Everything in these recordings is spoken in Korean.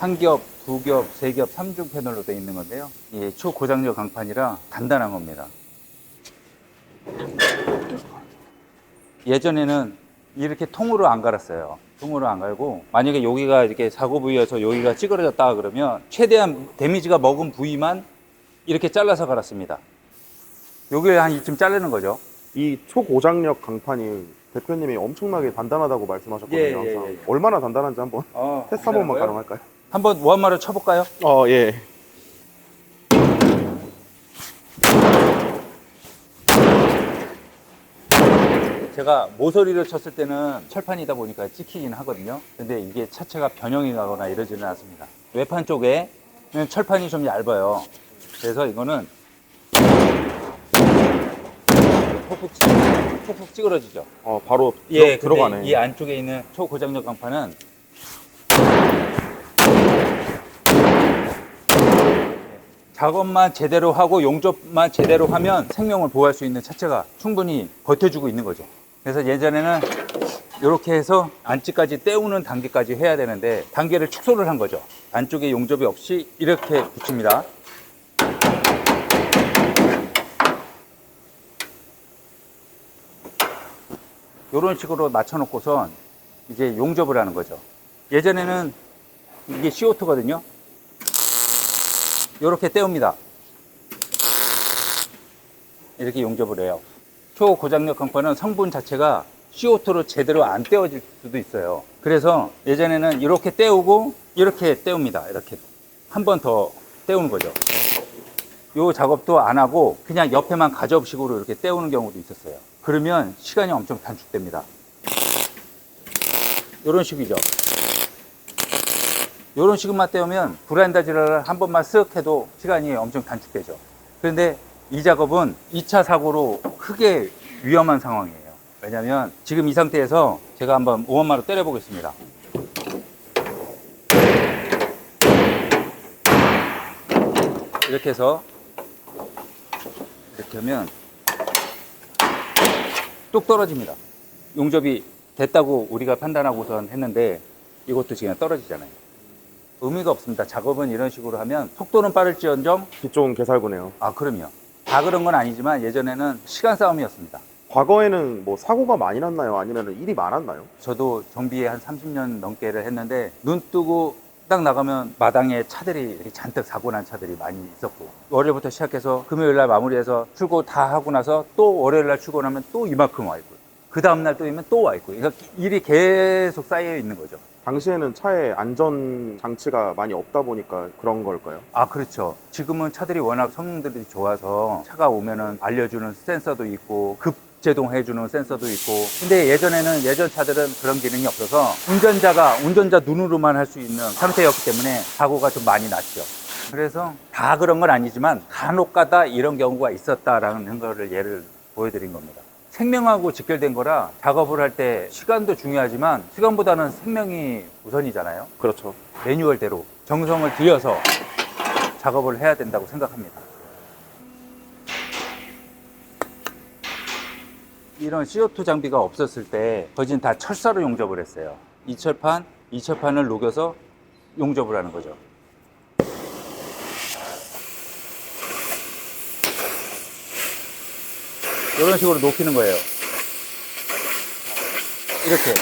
한 겹, 두 겹, 세 겹, 삼중 패널로 되어 있는 건데요. 이 초고장력 강판이라 단단한 겁니다. 예전에는 이렇게 통으로 안 갈았어요. 통으로 안 갈고 만약에 여기가 이렇게 사고 부위여서 여기가 찌그러졌다 그러면 최대한 데미지가 먹은 부위만 이렇게 잘라서 갈았습니다. 여기를 한 이쯤 자르는 거죠. 이 초고장력 강판이 대표님이 엄청나게 단단하다고 말씀하셨거든요. 예, 예, 항상. 예, 예. 얼마나 단단한지 한번 어, 테스트 한 번만 가능할까요? 한번 원마로 쳐볼까요? 어, 예. 제가 모서리를 쳤을 때는 철판이다 보니까 찍히긴 하거든요. 근데 이게 차체가 변형이 가거나 이러지는 않습니다. 외판 쪽에 철판이 좀 얇아요. 그래서 이거는 푹푹, 찌, 푹푹 찌그러지죠. 어, 바로 예, 들어, 근데 들어가네. 이 안쪽에 있는 초고장력 강판은 작업만 제대로 하고 용접만 제대로 하면 생명을 보호할 수 있는 차체가 충분히 버텨주고 있는 거죠. 그래서 예전에는 이렇게 해서 안치까지 떼우는 단계까지 해야 되는데 단계를 축소를 한 거죠. 안쪽에 용접이 없이 이렇게 붙입니다. 이런 식으로 맞춰놓고선 이제 용접을 하는 거죠. 예전에는 이게 CO2거든요. 이렇게 떼웁니다. 이렇게 용접을 해요. 초고장력 강판은 성분 자체가 CO2로 제대로 안 떼어질 수도 있어요. 그래서 예전에는 이렇게 떼우고 이렇게 떼웁니다. 이렇게 한 번 더 떼우는 거죠. 요 작업도 안 하고 그냥 옆에만 가접식으로 이렇게 떼우는 경우도 있었어요. 그러면 시간이 엄청 단축됩니다. 이런 식이죠. 이런 식으로만 떼우면 브라인다지를 한 번만 쓱 해도 시간이 엄청 단축되죠. 그런데 이 작업은 2차 사고로 크게 위험한 상황이에요. 왜냐하면 지금 이 상태에서 제가 한번 오원마로 때려 보겠습니다. 이렇게 해서 이렇게 하면 뚝 떨어집니다. 용접이 됐다고 우리가 판단하고선 했는데 이것도 지금 떨어지잖아요. 의미가 없습니다. 작업은 이런 식으로 하면 속도는 빠를지언정 기 좋은 개살구네요. 아 그럼요. 다 그런 건 아니지만 예전에는 시간 싸움이었습니다. 과거에는 뭐 사고가 많이 났나요? 아니면 일이 많았나요? 저도 정비에 한 30년 넘게를 했는데 눈 뜨고 딱 나가면 마당에 차들이 이렇게 잔뜩 사고 난 차들이 많이 있었고 월요일부터 시작해서 금요일 날 마무리해서 출고 다 하고 나서 또 월요일 날 출고하면 또 이만큼 와 있고 그 다음 날 또 이면 또 와 있고 그러니까 일이 계속 쌓여 있는 거죠. 당시에는 차에 안전 장치가 많이 없다 보니까 그런 걸까요? 아, 그렇죠. 지금은 차들이 워낙 성능들이 좋아서 차가 오면은 알려주는 센서도 있고 급 제동 해주는 센서도 있고 근데 예전에는 예전 차들은 그런 기능이 없어서 운전자가 운전자 눈으로만 할 수 있는 상태였기 때문에 사고가 좀 많이 났죠. 그래서 다 그런 건 아니지만 간혹 가다 이런 경우가 있었다라는 거를 예를 보여드린 겁니다. 생명하고 직결된 거라 작업을 할 때 시간도 중요하지만 시간보다는 생명이 우선이잖아요. 그렇죠. 매뉴얼대로 정성을 들여서 작업을 해야 된다고 생각합니다. 이런 CO2 장비가 없었을 때 거진 다 철사로 용접을 했어요. 이 철판, 이 철판을 녹여서 용접을 하는 거죠. 이런 식으로 녹이는 거예요. 이렇게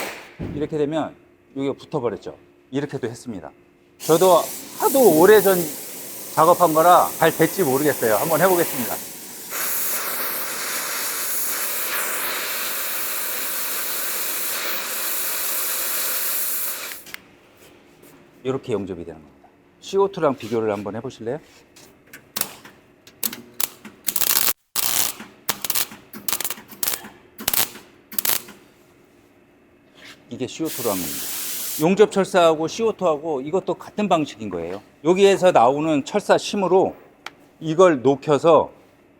이렇게 되면 여기가 붙어버렸죠. 이렇게도 했습니다. 저도 하도 오래전 작업한 거라 잘 될지 모르겠어요. 한번 해보겠습니다. 이렇게 용접이 되는 겁니다. CO2랑 비교를 한번 해보실래요? 이게 CO2로 한 겁니다. 용접 철사하고 CO2하고 이것도 같은 방식인 거예요. 여기에서 나오는 철사 심으로 이걸 녹여서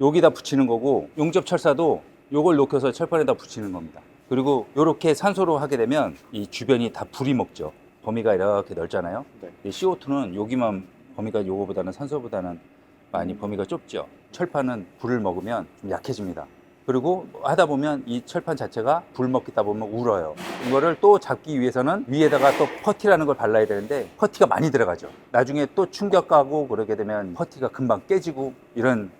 여기다 붙이는 거고 용접 철사도 요걸 녹여서 철판에다 붙이는 겁니다. 그리고 이렇게 산소로 하게 되면 이 주변이 다 불이 먹죠. 범위가 이렇게 넓잖아요. 네. 이 CO2는 여기만 범위가 요거보다는 산소보다는 많이 범위가 좁죠. 철판은 불을 먹으면 좀 약해집니다. 그리고 하다 보면 이 철판 자체가 불 먹기다 보면 울어요. 이거를 또 잡기 위해서는 위에다가 또 퍼티라는 걸 발라야 되는데 퍼티가 많이 들어가죠. 나중에 또 충격 가고 그러게 되면 퍼티가 금방 깨지고 이런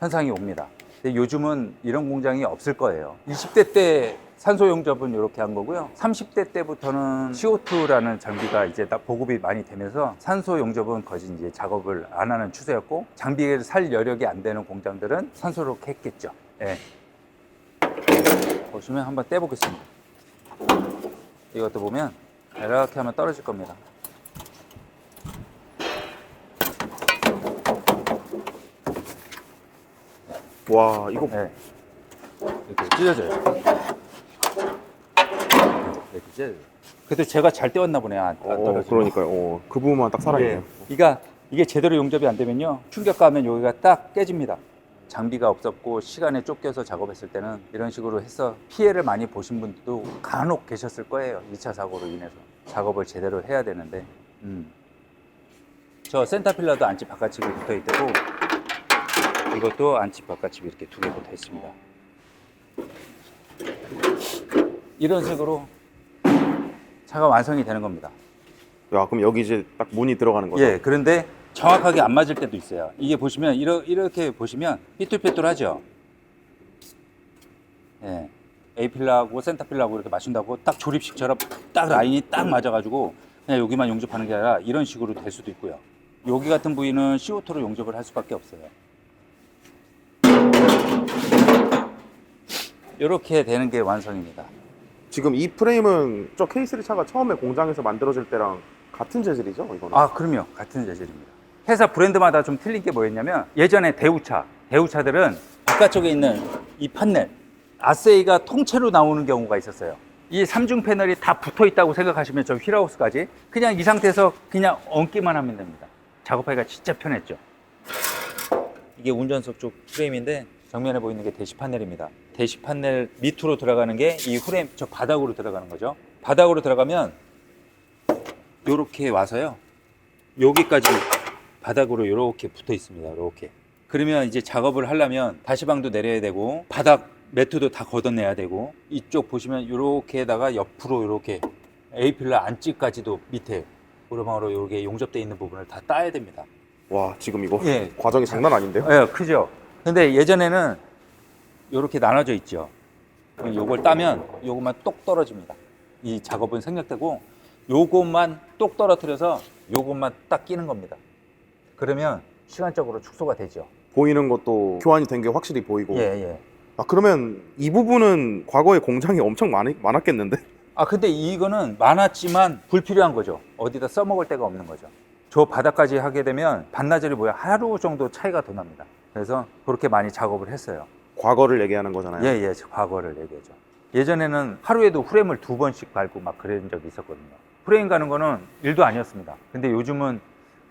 현상이 옵니다. 근데 요즘은 이런 공장이 없을 거예요. 20대 때 산소 용접은 이렇게 한 거고요. 30대 때부터는 CO2라는 장비가 이제 다 보급이 많이 되면서 산소 용접은 거의 이제 작업을 안 하는 추세였고 장비를 살 여력이 안 되는 공장들은 산소로 했겠죠. 예. 보시면 한번 떼보겠습니다. 이것도 보면 이렇게 하면 떨어질 겁니다. 와 이거 네. 이렇게 찢어져요. 이렇게 찢어져요. 그래도 제가 잘 떼었나 보네요. 안, 안 어, 떨어지고. 그러니까요. 어, 그 부분만 딱 살아있네요. 예. 그러니까 이게 제대로 용접이 안 되면요. 충격 가면 여기가 딱 깨집니다. 장비가 없었고 시간에 쫓겨서 작업했을 때는 이런 식으로 해서 피해를 많이 보신 분들도 간혹 계셨을 거예요. 2차 사고로 인해서. 작업을 제대로 해야 되는데. 음. 저 센터필러도 안집 바깥집이 붙어 있고 이것도 안집 바깥집이 이렇게 두 개 붙어 있습니다. 이런 식으로 차가 완성이 되는 겁니다. 야 그럼 여기 이제 딱 문이 들어가는 거죠? 예, 그런데 정확하게 안 맞을 때도 있어요. 이게 보시면 이러, 이렇게 보시면 삐뚤삐뚤하죠. 예, A 필라하고 센터 필라하고 이렇게 맞춘다고 딱 조립식처럼 딱 라인이 딱 맞아가지고 그냥 여기만 용접하는 게 아니라 이런 식으로 될 수도 있고요. 여기 같은 부위는 CO2로 용접을 할 수밖에 없어요. 이렇게 되는 게 완성입니다. 지금 이 프레임은 저 K3 차가 처음에 공장에서 만들어질 때랑 같은 재질이죠? 이거는? 아, 그럼요. 같은 재질입니다. 회사 브랜드마다 좀 틀린 게 뭐였냐면 예전에 대우차, 대우차들은 바깥쪽에 있는 이 판넬, 아세이가 통째로 나오는 경우가 있었어요. 이 삼중 패널이 다 붙어 있다고 생각하시면 저 휠하우스까지 그냥 이 상태에서 그냥 얹기만 하면 됩니다. 작업하기가 진짜 편했죠. 이게 운전석 쪽 프레임인데 정면에 보이는 게 대시 판넬입니다. 대시 판넬 밑으로 들어가는 게 이 프레임 저 바닥으로 들어가는 거죠. 바닥으로 들어가면 요렇게 와서요. 여기까지 바닥으로 이렇게 붙어 있습니다. 이렇게. 그러면 이제 작업을 하려면 다시방도 내려야 되고 바닥 매트도 다 걷어내야 되고 이쪽 보시면 이렇게다가 옆으로 이렇게 A필라 안찌까지도 밑에 오르막으로 이렇게 용접되어 있는 부분을 다 따야 됩니다. 와 지금 이거 예. 과정이 장난 아닌데요? 예, 크죠. 근데 예전에는 이렇게 나눠져 있죠. 요걸 따면 요것만 똑 떨어집니다. 이 작업은 생략되고 요것만 똑 떨어뜨려서 요것만 딱 끼는 겁니다. 그러면 시간적으로 축소가 되죠. 보이는 것도 교환이 된 게 확실히 보이고 예, 예. 아 그러면 이 부분은 과거에 공장이 엄청 많이, 많았겠는데? 아, 근데 이거는 많았지만 불필요한 거죠. 어디다 써먹을 데가 없는 거죠. 저 바닥까지 하게 되면 반나절이 뭐야 하루 정도 차이가 더 납니다. 그래서 그렇게 많이 작업을 했어요. 과거를 얘기하는 거잖아요 예, 예, 과거를 얘기하죠. 예전에는 하루에도 프레임을 두 번씩 밟고 막 그런 적이 있었거든요. 프레임 가는 거는 일도 아니었습니다. 근데 요즘은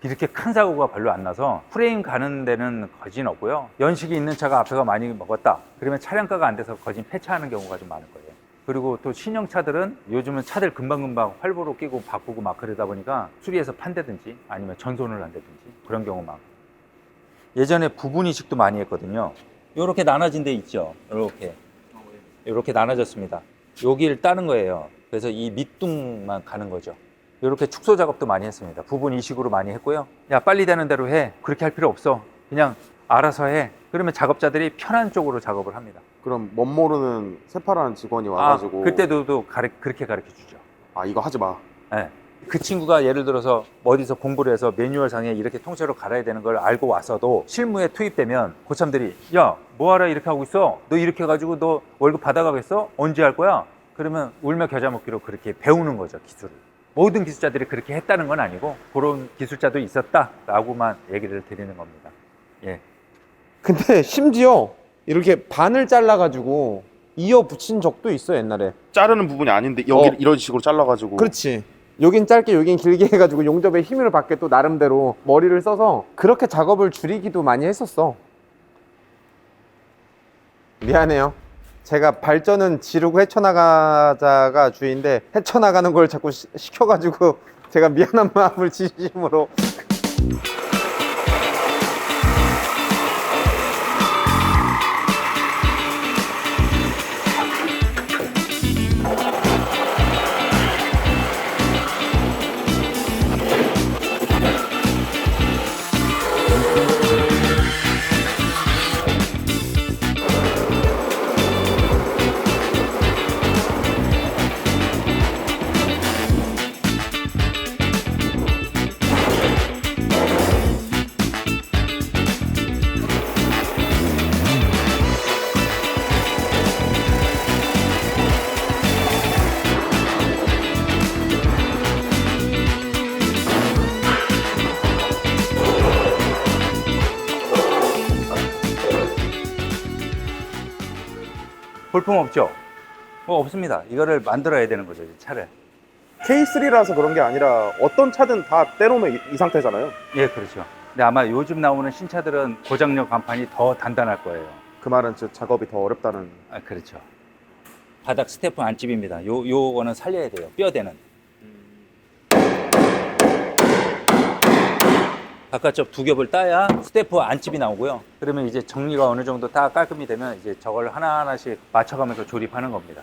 이렇게 큰 사고가 별로 안 나서 프레임 가는 데는 거진 없고요. 연식이 있는 차가 앞에가 많이 먹었다. 그러면 차량가가 안 돼서 거진 폐차하는 경우가 좀 많을 거예요. 그리고 또 신형 차들은 요즘은 차들 금방금방 활보로 끼고 바꾸고 막 그러다 보니까 수리해서 판다든지 아니면 전손을 한다든지 그런 경우 많고. 예전에 부분 이식도 많이 했거든요. 이렇게 나눠진 데 있죠. 이렇게. 이렇게 나눠졌습니다. 여기를 따는 거예요. 그래서 이 밑둥만 가는 거죠. 이렇게 축소 작업도 많이 했습니다. 부분 이식으로 많이 했고요. 야, 빨리 되는 대로 해. 그렇게 할 필요 없어. 그냥 알아서 해. 그러면 작업자들이 편한 쪽으로 작업을 합니다. 그럼 멋 모르는 세파라는 직원이 아, 와가지고 그때도 또 가르, 그렇게 가르쳐 주죠. 아 이거 하지 마 예. 그 친구가 예를 들어서 어디서 공부를 해서 매뉴얼 상에 이렇게 통째로 갈아야 되는 걸 알고 왔어도 실무에 투입되면 고참들이 야 뭐하라 이렇게 하고 있어 너 이렇게 해가지고 너 월급 받아가겠어 언제 할 거야 그러면 울며 겨자 먹기로 그렇게 배우는 거죠 기술을 모든 기술자들이 그렇게 했다는 건 아니고 그런 기술자도 있었다라고만 얘기를 드리는 겁니다 예 근데 심지어 이렇게 반을 잘라가지고 이어 붙인 적도 있어 옛날에. 자르는 부분이 아닌데 여기 어. 이런 식으로 잘라가지고 그렇지. 여긴 짧게 여긴 길게 해가지고 용접에 힘을 받게 또 나름대로 머리를 써서 그렇게 작업을 줄이기도 많이 했었어. 미안해요. 제가 발전은 지르고 헤쳐나가자가 주인데 헤쳐나가는 걸 자꾸 시, 시켜가지고 제가 미안한 마음을 진심으로 볼품 없죠? 뭐 없습니다. 이거를 만들어야 되는 거죠, 이 차를. K3라서 그런 게 아니라 어떤 차든 다 떼놓으면 이, 이 상태잖아요. 예, 그렇죠. 근데 아마 요즘 나오는 신차들은 고장력 간판이 더 단단할 거예요. 그 말은 즉 작업이 더 어렵다는. 아, 그렇죠. 바닥 스테프 안집입니다. 요, 요거는 살려야 돼요. 뼈대는. 바깥쪽 두 겹을 따야 스테프 안집이 나오고요. 그러면 이제 정리가 어느 정도 다 깔끔히 되면 이제 저걸 하나하나씩 맞춰가면서 조립하는 겁니다.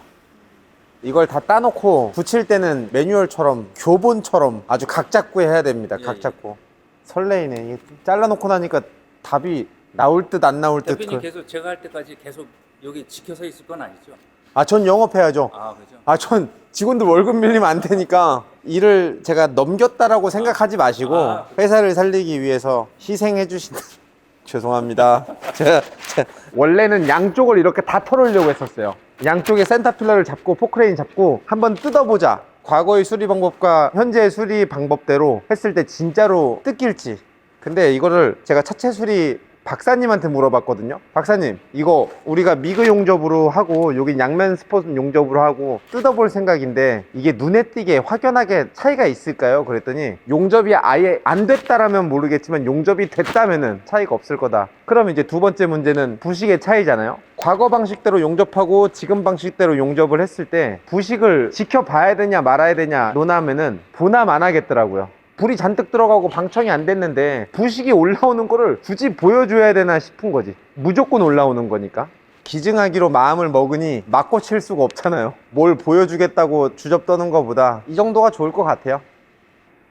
이걸 다 따놓고 붙일 때는 매뉴얼처럼 교본처럼 아주 각 잡고 해야 됩니다. 예, 각 예. 잡고 설레이네. 이게 잘라놓고 나니까 답이 나올 듯 안 나올 듯. 대표님 그... 계속 제가 할 때까지 계속 여기 지켜서 있을 건 아니죠? 아 전 영업해야죠. 아, 그죠? 아 전 직원들 월급 밀리면 안 되니까 일을 제가 넘겼다라고 생각하지 마시고 아. 회사를 살리기 위해서 희생해 주신 죄송합니다. 제가, 제가 원래는 양쪽을 이렇게 다 털으려고 했었어요. 양쪽에 센터필러를 잡고 포크레인 잡고 한번 뜯어보자. 과거의 수리 방법과 현재의 수리 방법대로 했을 때 진짜로 뜯길지. 근데 이거를 제가 차체 수리 박사님한테 물어봤거든요. 박사님, 이거 우리가 미그 용접으로 하고 여기 양면 스포츠 용접으로 하고 뜯어볼 생각인데 이게 눈에 띄게 확연하게 차이가 있을까요? 그랬더니 용접이 아예 안 됐다라면 모르겠지만 용접이 됐다면은 차이가 없을 거다. 그럼 이제 두 번째 문제는 부식의 차이잖아요. 과거 방식대로 용접하고 지금 방식대로 용접을 했을 때 부식을 지켜봐야 되냐 말아야 되냐 논하면은 보남 안 하겠더라고요. 불이 잔뜩 들어가고 방청이 안 됐는데 부식이 올라오는 거를 굳이 보여줘야 되나 싶은 거지. 무조건 올라오는 거니까. 기증하기로 마음을 먹으니 맞고 칠 수가 없잖아요. 뭘 보여주겠다고 주접 떠는 것보다 이 정도가 좋을 것 같아요.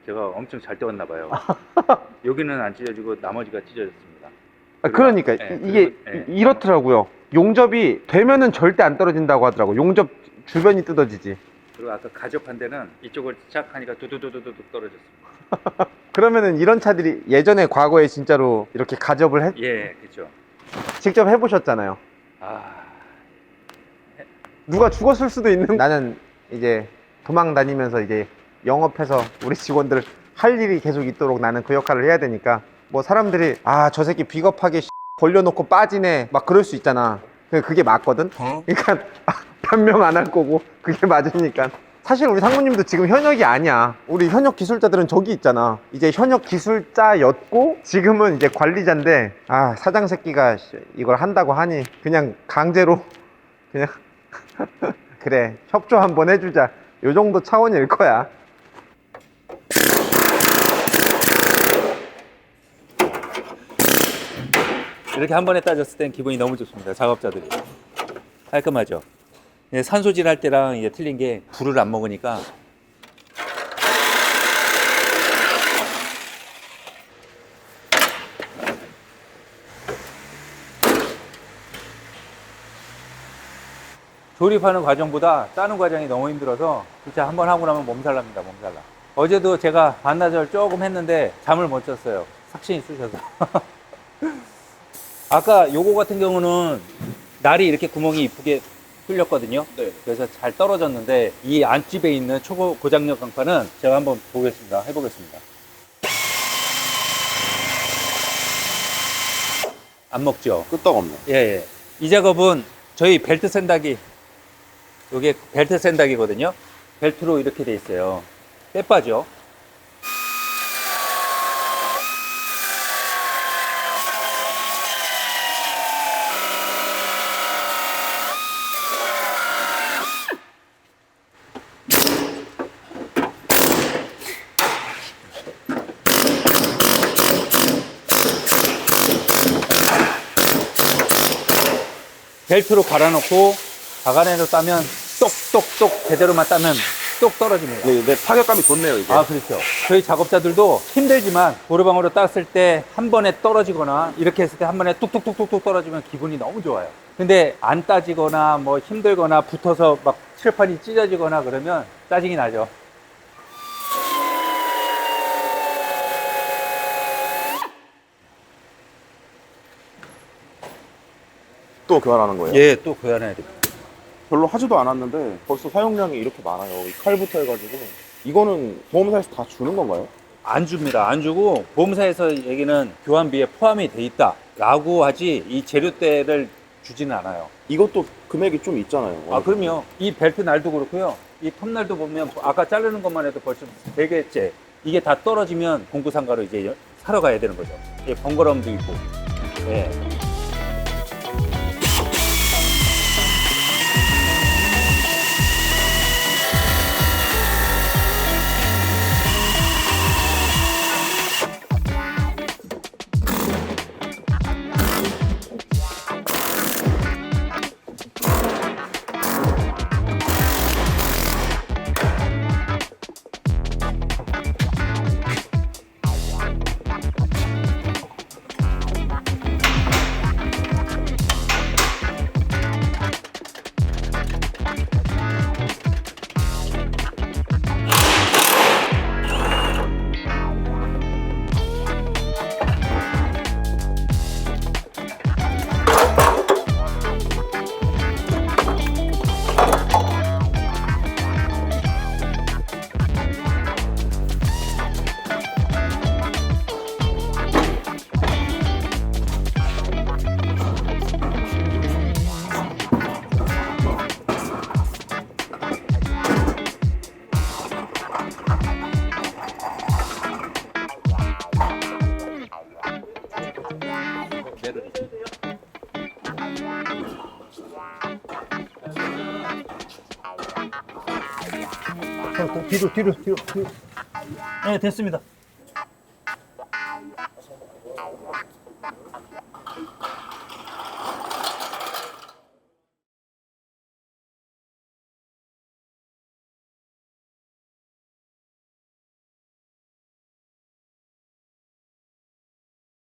제가 엄청 잘 떼었나 봐요. 여기는 안 찢어지고 나머지가 찢어졌습니다. 아, 그러니까 네, 이- 이게 네. 이- 이렇더라고요. 용접이 되면은 절대 안 떨어진다고 하더라고. 용접 주변이 뜯어지지. 그리고 아까 가접한 데는 이쪽을 착 하니까 두두두두두 떨어졌습니다. 그러면은 이런 차들이 예전에 과거에 진짜로 이렇게 가접을 해- 예, 그렇죠. 직접 해보셨잖아요. 아, 누가 죽었을 수도 있는 나는 이제 도망 다니면서 이제 영업해서 우리 직원들 할 일이 계속 있도록 나는 그 역할을 해야 되니까 뭐 사람들이 아 저 새끼 비겁하게 벌려놓고 빠지네. 막 그럴 수 있잖아. 근데 그게 맞거든? 그러니까 변명 안 할 거고 그게 맞으니까 사실 우리 상무님도 지금 현역이 아니야 우리 현역 기술자들은 저기 있잖아 이제 현역 기술자였고 지금은 이제 관리자인데 아 사장 새끼가 씨, 이걸 한다고 하니 그냥 강제로 그냥 그래 협조 한번 해주자 요 정도 차원일 거야 이렇게 한 번에 따졌을 땐 기분이 너무 좋습니다. 작업자들이 깔끔하죠. 예, 산소질 할 때랑 이게 틀린 게 불을 안 먹으니까 조립하는 과정보다 따는 과정이 너무 힘들어서 진짜 한 번 하고 나면 몸살 납니다. 몸살 나. 어제도 제가 반나절 조금 했는데 잠을 못 잤어요. 삭신이 쑤셔서. 아까 요거 같은 경우는 날이 이렇게 구멍이 이쁘게 뚫렸거든요. 그래서 잘 떨어졌는데 이 안집에 있는 초고 고장력 강판은 제가 한번 보겠습니다. 해보겠습니다. 안 먹죠? 끄떡없네. 예, 예. 이 작업은 저희 벨트 샌다기, 요게 벨트 샌다기거든요. 벨트로 이렇게 돼 있어요. 빼빠죠. 벨트로 갈아놓고 박안에로 따면 똑똑똑 제대로만 따면 똑 떨어집니다. 네, 네, 타격감이 좋네요, 이게. 아, 그렇죠. 저희 작업자들도 힘들지만 고르방으로 땄을 때 한 번에 떨어지거나 이렇게 했을 때 한 번에 뚝뚝뚝뚝뚝 떨어지면 기분이 너무 좋아요. 근데 안 따지거나 뭐 힘들거나 붙어서 막 칠판이 찢어지거나 그러면 짜증이 나죠. 또 교환하는 거예요? 예, 또 교환해야 됩니다. 별로 하지도 않았는데 벌써 사용량이 이렇게 많아요. 이 칼부터 해가지고 이거는 보험사에서 다 주는 건가요? 안 줍니다. 안 주고 보험사에서 얘기는 교환비에 포함이 돼 있다라고 하지 이 재료대를 주지는 않아요. 이것도 금액이 좀 있잖아요. 아 그럼요. 이 벨트 날도 그렇고요. 이 톱날도 보면 아까 자르는 것만 해도 벌써 세 개째 이게 다 떨어지면 공구상가로 이제 사러 가야 되는 거죠. 예, 번거로움도 있고. 네. 네, 뒤로 뒤로 뒤로. 네 됐습니다.